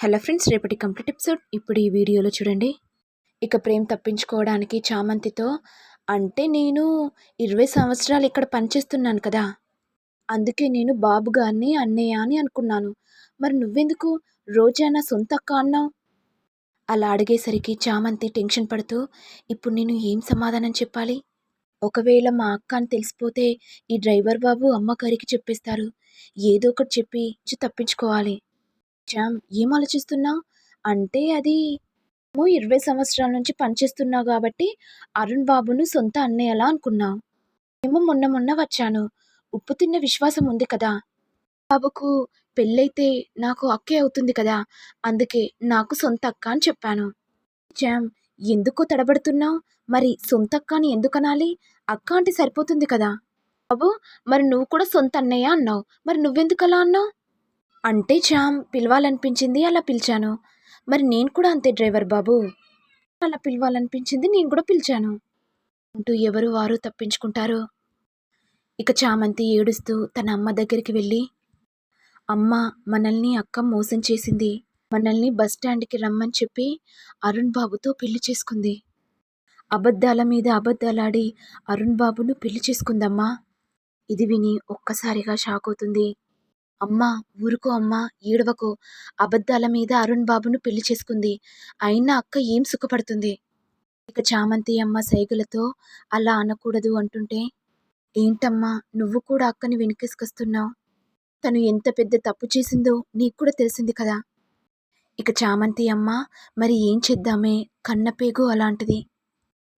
Hello friends రేపటి complete episode. ఇప్పుడు ఈ వీడియోలో చూడండి. ఇక ప్రేమ్ తప్పించుకోవడానికి చామంతితో అంటే నేను ఇరవై సంవత్సరాలు ఇక్కడ పనిచేస్తున్నాను కదా. అందుకే నేను బాబు గారిని అన్నయ్య అని అనుకున్నాను. మరి నువ్వెందుకు? రోజా నా సొంత అక్క అన్నావు? అలా అడిగేసరికి చామంతి టెన్షన్ పడుతూ ఇప్పుడు నేను ఏం సమాధానం చెప్పాలి? ఒకవేళ మా అక్క అని తెలిసిపోతే ఈ డ్రైవర్ బాబు అమ్మగారికి చెప్పేస్తారు. ఏదో ఒకటి చెప్పి తప్పించుకోవాలి. శ్యామ్ ఏం ఆలోచిస్తున్నావు అంటే అది నువ్వు ఇరవై సంవత్సరాల నుంచి పనిచేస్తున్నావు కాబట్టి అరుణ్ బాబును సొంత అన్నయ్యలా అనుకున్నావు మేము మొన్న మొన్న వచ్చాను. ఉప్పు తిన్న విశ్వాసం ఉంది కదా. బాబుకు పెళ్ళైతే నాకు అక్కే అవుతుంది కదా. అందుకే నాకు సొంత అక్క అని చెప్పాను. శ్యామ్ ఎందుకో తడబడుతున్నావు మరి సొంత అక్క అని ఎందుకు అనాలి అక్క అంటే సరిపోతుంది కదా. బాబు మరి నువ్వు కూడా సొంత అన్నయ్య అన్నావు. మరి నువ్వెందుకు అలా అన్నావు? అంటే చామ్ పిలవాలనిపించింది అలా పిలిచాను. మరి నేను కూడా అంతే డ్రైవర్ బాబు. అలా పిలవాలనిపించింది నేను కూడా పిలిచాను. అంటూ ఎవరు వారు తప్పించుకుంటారు. ఇక చామంతి ఏడుస్తూ తన అమ్మ దగ్గరికి వెళ్ళి అమ్మ మనల్ని అక్క మోసం చేసింది. మనల్ని బస్ స్టాండ్కి రమ్మని చెప్పి అరుణ్ బాబుతో పెళ్ళి చేసుకుంది. అబద్ధాల మీద అబద్ధాలాడి అరుణ్ బాబును పెళ్ళి చేసుకుందమ్మా. ఇది విని ఒక్కసారిగా షాక్ అవుతుంది. అమ్మా ఊరుకో అమ్మా ఏడవకో. అబద్ధాల మీద అరుణ్ బాబును పెళ్ళి చేసుకుంది. అయినా అక్క ఏం సుఖపడుతుంది? ఇక చామంతి అమ్మ సైగులతో అలా అనకూడదు అంటుంటే ఏంటమ్మా నువ్వు కూడా అక్కని వెనుకేసుకొస్తున్నావు? తను ఎంత పెద్ద తప్పు చేసిందో నీకు కూడా తెలిసింది కదా? ఇక చామంతి అమ్మ మరి ఏం చేద్దామే? కన్నపేగు అలాంటిది.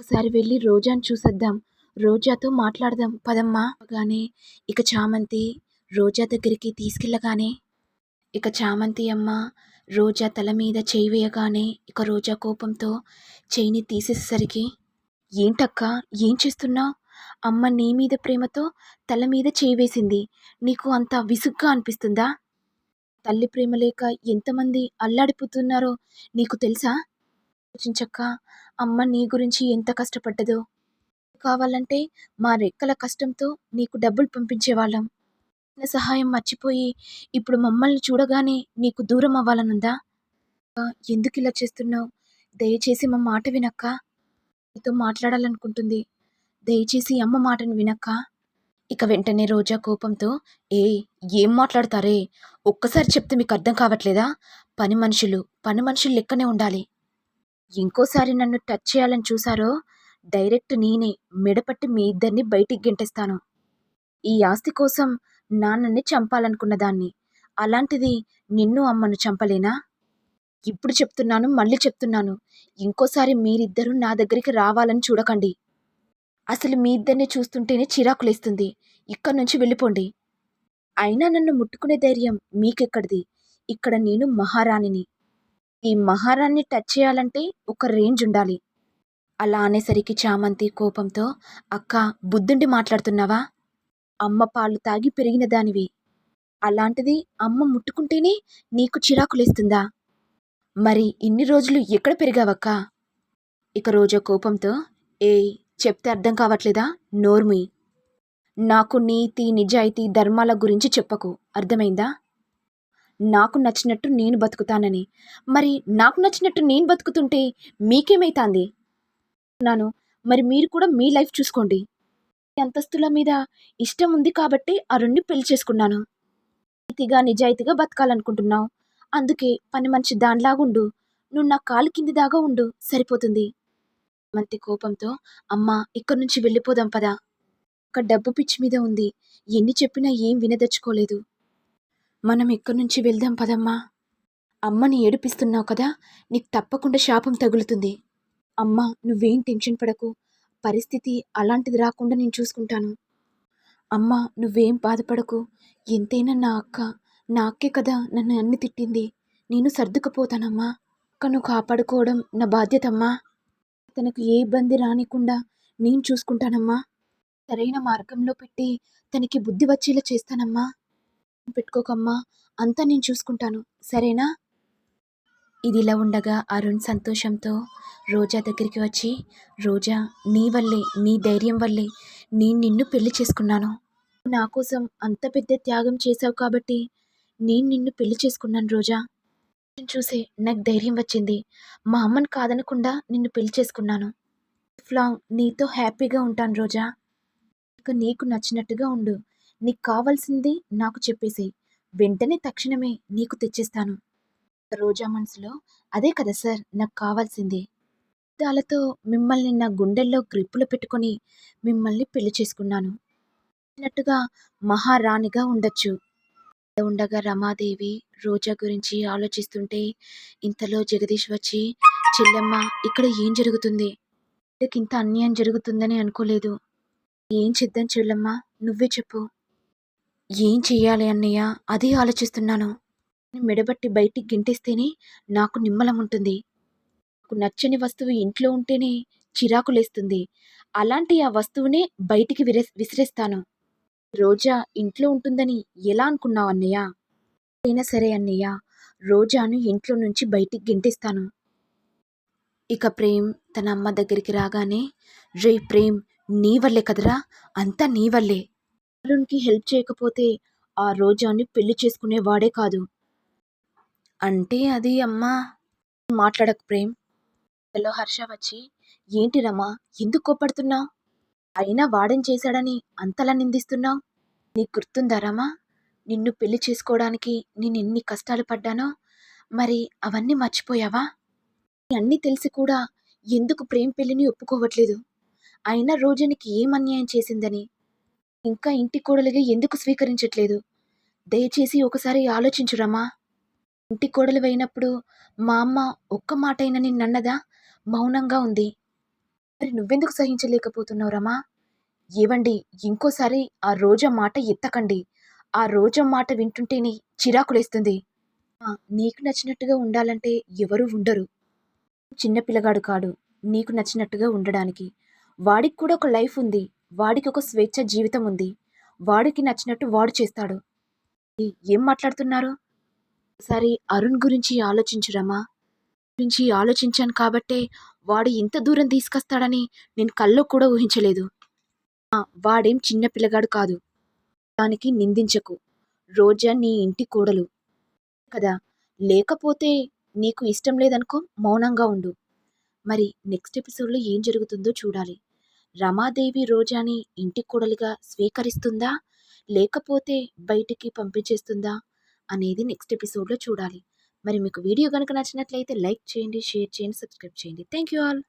ఒకసారి వెళ్ళి రోజాను చూసేద్దాం. రోజాతో మాట్లాడదాం. పదమ్మా. గానే ఇక చామంతి రోజా దగ్గరికి తీసుకెళ్ళగానే ఇక చామంతి అమ్మ రోజా తల మీద చేయి వేయగానే ఇక రోజా కోపంతో చేయిని తీసేసరికి ఏంటక్క? ఏం చేస్తున్నావు అమ్మ నీ మీద ప్రేమతో తల మీద చేయి వేసింది. నీకు అంత విసుగ్గా అనిపిస్తుందా? తల్లి ప్రేమ లేక ఎంతమంది అల్లాడిపోతున్నారో నీకు తెలుసా? ఆలోచించక్క అమ్మ నీ గురించి ఎంత కష్టపడ్డదో. కావాలంటే మా రెక్కల కష్టంతో నీకు డబ్బులు పంపించేవాళ్ళం. చేసిన సహాయం మర్చిపోయి ఇప్పుడు మమ్మల్ని చూడగానే నీకు దూరం అవ్వాలనుందా? ఎందుకు ఇలా చేస్తున్నావు? దయచేసి మా మాట వినక్క. నీతో మాట్లాడాలనుకుంటుంది. దయచేసి అమ్మ మాటను వినక్క. ఇక వెంటనే రోజా కోపంతో ఏ ఏం మాట్లాడతారే? ఒక్కసారి చెప్తే మీకు అర్థం కావట్లేదా? పని మనుషులు పని మనుషులు లెక్కనే ఉండాలి. ఇంకోసారి నన్ను టచ్ చేయాలని చూసారో డైరెక్ట్ నేనే మెడపట్టి మీ ఇద్దరిని బయటికి గెంటేస్తాను. ఈ ఆస్తి కోసం నాన్నని చంపాలనుకున్న దాన్ని. అలాంటిది నిన్ను అమ్మను చంపలేనా? ఇప్పుడు చెప్తున్నాను మళ్ళీ చెప్తున్నాను. ఇంకోసారి మీరిద్దరూ నా దగ్గరికి రావాలని చూడకండి. అసలు మీ ఇద్దరిని చూస్తుంటేనే చిరాకులేస్తుంది. ఇక్కడి నుంచి వెళ్ళిపోండి. అయినా నన్ను ముట్టుకునే ధైర్యం మీకెక్కడిది? ఇక్కడ నేను మహారాణిని. ఈ మహారాణిని టచ్ చేయాలంటే ఒక రేంజ్ ఉండాలి. అలా అనేసరికి చామంతి కోపంతో అక్క బుద్ధుండి మాట్లాడుతున్నావా? అమ్మ పాలు తాగి పెరిగిన దానివి. అలాంటిది అమ్మ ముట్టుకుంటేనే నీకు చిరాకులేస్తుందా? మరి ఇన్ని రోజులు ఎక్కడ పెరిగావక్క? ఇక రోజా కోపంతో ఏ చెప్తే అర్థం కావట్లేదా? నోర్మి. నాకు నీతి నిజాయితీ ధర్మాల గురించి చెప్పకు. అర్థమైందా? నాకు నచ్చినట్టు నేను బతుకుతానని. మరి నాకు నచ్చినట్టు నేను బతుకుతుంటే మీకేమైతాంది? నాను మరి మీరు కూడా మీ లైఫ్ చూసుకోండి. అంతస్తుల మీద ఇష్టం ఉంది కాబట్టి అరుణ్ణి పెళ్ళి చేసుకున్నాను. నీతిగా నిజాయితీగా బతకాలనుకుంటున్నావు. అందుకే పని మనిషి దానిలాగుండు. నువ్వు నా కాలు కింది దాగా ఉండు. సరిపోతుంది. మంతి కోపంతో అమ్మా ఇక్కడి నుంచి వెళ్ళిపోదాం పదా. ఒక డబ్బు పిచ్చి మీద ఉంది. ఎన్ని చెప్పినా ఏం వినదచ్చుకోలేదు. మనం ఇక్కడి నుంచి వెళ్దాం పదమ్మా. అమ్మని ఏడిపిస్తున్నావు కదా? నీకు తప్పకుండా శాపం తగులుతుంది. అమ్మా నువ్వేం టెన్షన్ పడకు. పరిస్థితి అలాంటిది రాకుండా నేను చూసుకుంటాను. అమ్మా నువ్వేం బాధపడకు. ఎంతైనా నా అక్క నా అక్కే కదా నన్ను అన్ని తిట్టింది. నేను సర్దుకుపోతానమ్మా. అక్కను కాపాడుకోవడం నా బాధ్యతమ్మా. తనకు ఏ ఇబ్బంది రానికుండా నేను చూసుకుంటానమ్మా. సరైన మార్గంలో పెట్టి తనకి బుద్ధి వచ్చేలా చేస్తానమ్మా. పెట్టుకోకమ్మా అంతా నేను చూసుకుంటాను. సరేనా? ఇదిలా ఉండగా అరుణ్ సంతోషంతో రోజా దగ్గరికి వచ్చి రోజా నీ వల్లే నీ ధైర్యం వల్లే నేను నిన్ను పెళ్ళి చేసుకున్నాను. నా కోసం అంత పెద్ద త్యాగం చేశావు కాబట్టి నేను నిన్ను పెళ్ళి చేసుకున్నాను రోజా. చూసే నాకు ధైర్యం వచ్చింది. మా అమ్మని కాదనకుండా నిన్ను పెళ్ళి చేసుకున్నాను. లాంగ్ నీతో హ్యాపీగా ఉంటాను రోజా. ఇక నీకు నచ్చినట్టుగా ఉండు. నీకు కావాల్సింది నాకు చెప్పేసేయ్. వెంటనే తక్షణమే నీకు తెచ్చేస్తాను. రోజా మనసులో అదే కదా సార్ నాకు కావాల్సింది. దాలతో మిమ్మల్ని నా గుండెల్లో గ్రిప్పులు పెట్టుకొని మిమ్మల్ని పెళ్ళి చేసుకున్నాను. అన్నట్టుగా మహారాణిగా ఉండొచ్చు. ఉండగా రమాదేవి రోజా గురించి ఆలోచిస్తుంటే ఇంతలో జగదీష్ వచ్చి చెల్లెమ్మ ఇక్కడ ఏం జరుగుతుంది? వీళ్ళకి ఇంత అన్యాయం జరుగుతుందని అనుకోలేదు. ఏం చేద్దాం చెల్లెమ్మ? నువ్వే చెప్పు. ఏం చెయ్యాలి అన్నయ్య? అదే ఆలోచిస్తున్నాను. మెడబట్టి బయటికి గింటేస్తేనే నాకు నిమ్మలం ఉంటుంది నాకు నచ్చని వస్తువు ఇంట్లో ఉంటేనే చిరాకు లేస్తుంది అలాంటి ఆ వస్తువునే బయటికి విరే విసిరేస్తాను. రోజా ఇంట్లో ఉంటుందని ఎలా అనుకున్నావు అన్నయ్య? అయినా సరే అన్నయ్య రోజాను ఇంట్లో నుంచి బయటికి గింటిస్తాను. ఇక ప్రేమ్ తన అమ్మ దగ్గరికి రాగానే రే ప్రేమ్ నీ వల్లే కదరా? అంతా నీ వల్లే. అరుణ్కి హెల్ప్ చేయకపోతే ఆ రోజాని పెళ్ళి చేసుకునేవాడే కాదు. అంటే అది అమ్మా. మాట్లాడకు ప్రేమ్. హలో హర్ష వచ్చి ఏంటి రమా ఎందుకు కోపడుతున్నావు అయినా వాడేం చేశాడని అంతలా నిందిస్తున్నావు? నీకు గుర్తుందా రమా? నిన్ను పెళ్ళి చేసుకోవడానికి నేను ఎన్ని కష్టాలు పడ్డానో? మరి అవన్నీ మర్చిపోయావా? అన్నీ తెలిసి కూడా ఎందుకు ప్రేమ్ పెళ్ళిని ఒప్పుకోవట్లేదు? అయినా రోజునికి ఏం అన్యాయం చేసిందని? ఇంకా ఇంటి కోడలిగా ఎందుకు స్వీకరించట్లేదు? దయచేసి ఒకసారి ఆలోచించురమ్మా ఇంటి కోడలు వేయినప్పుడు మా అమ్మ ఒక్క మాట అయినా నిన్నన్నదా? మౌనంగా ఉంది. మరి నువ్వెందుకు సహించలేకపోతున్నావు రమా? ఏవండి ఇంకోసారి ఆ రోజా మాట ఎత్తకండి. ఆ రోజా మాట వింటుంటేనే చిరాకులేస్తుంది. నీకు నచ్చినట్టుగా ఉండాలంటే ఎవరు ఉండరు. చిన్న పిల్లగాడు కాడు నీకు నచ్చినట్టుగా ఉండడానికి. వాడికి కూడా ఒక లైఫ్ ఉంది వాడికి ఒక స్వేచ్ఛ జీవితం ఉంది. వాడికి నచ్చినట్టు వాడు చేస్తాడు. ఏం మాట్లాడుతున్నారు? ఒకసారి అరుణ్ గురించి ఆలోచించురమ్మా. గురించి ఆలోచించాను కాబట్టే వాడు ఇంత దూరం తీసుకొస్తాడని నేను కల్లో కూడా ఊహించలేదు. వాడేం చిన్న పిల్లగాడు కాదు. దానికి నిందించకు. రోజా నీ ఇంటి కోడలు. కదా లేకపోతే నీకు ఇష్టం లేదనుకో మౌనంగా ఉండు. మరి నెక్స్ట్ ఎపిసోడ్లో ఏం జరుగుతుందో చూడాలి. రమాదేవి రోజాని ఇంటి కోడలిగా స్వీకరిస్తుందా? లేకపోతే బయటికి పంపించేస్తుందా? అనేది నెక్స్ట్ ఎపిసోడ్లో చూడాలి. మరి మీకు వీడియో కనుక నచ్చినట్లయితే లైక్ చేయండి షేర్ చేయండి సబ్స్క్రైబ్ చేయండి. Thank you all